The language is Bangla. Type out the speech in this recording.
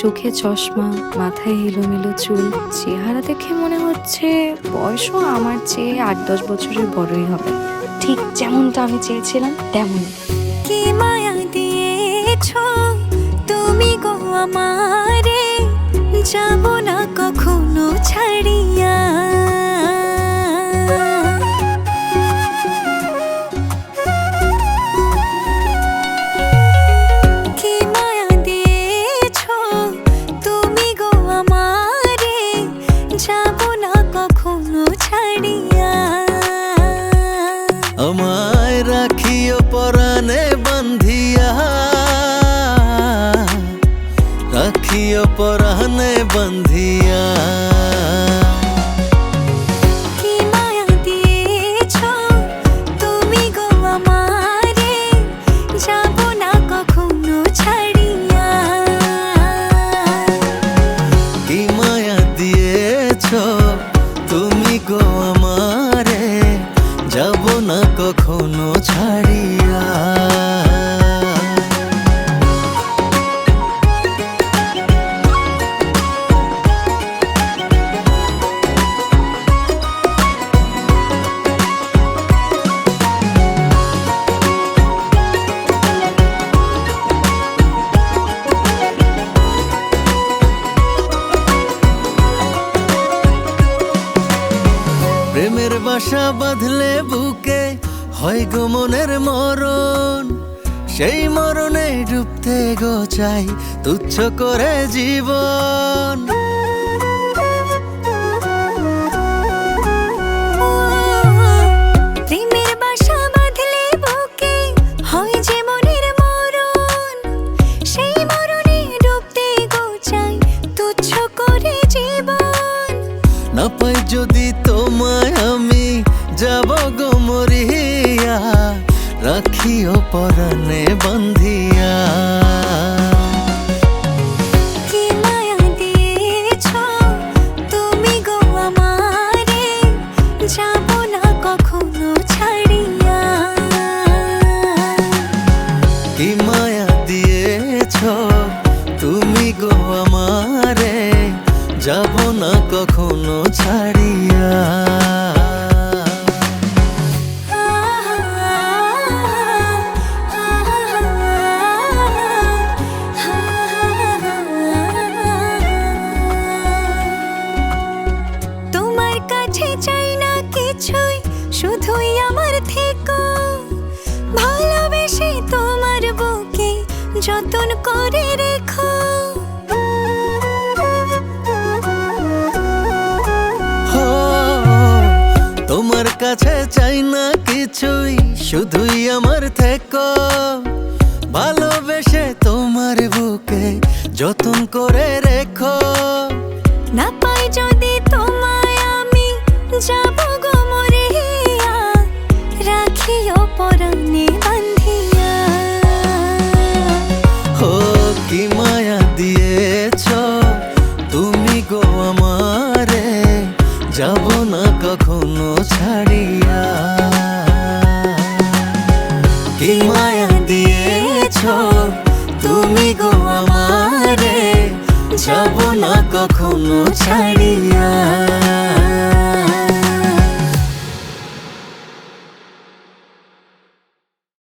চোখে চশমা, মাথায় এলোমেলো চুল, চেহারা দেখে মনে হচ্ছে বয়সও আমার চেয়ে আট দশ বছরের বড়ই হবে। ঠিক যেমনটা আমি চেয়েছিলাম তেমন কি মায়া দিয়েছ? তুমি গো আমারে, যাব না কখনো। রাখিও পরাণে বাসা বাঁধলে বুকে হয় গো মনের মরণ। সেই মরণে ডুবতে গো চাই তুচ্ছ করে জীবন। প্রেমের বাসা বাঁধলে বুকে হয় যে না পাই যদি তোমায় আমি যাব গো মরিয়া রাখিও পরাণে বান্ধিয়া। কখনো ছাড়িয়া। তোমার কাছে চাই না কিছুই, শুধুই আমার থেকো। ভালোবেসে তোমার বুকে যতন করে রেখো। তোমার কাছে চাই না কিছুই, শুধুই আমার থেকো। ভালোবেসে তোমার বুকে যতন করে রেখো। না পাই যদি তোমায় আমি যাব গো মরিয়া, রাখিও পরাণে যাব না কখনো ছাড়িয়া। কি মায়া দিয়েছ তুমি গো আমারে? যাব না কখনো ছাড়িয়া।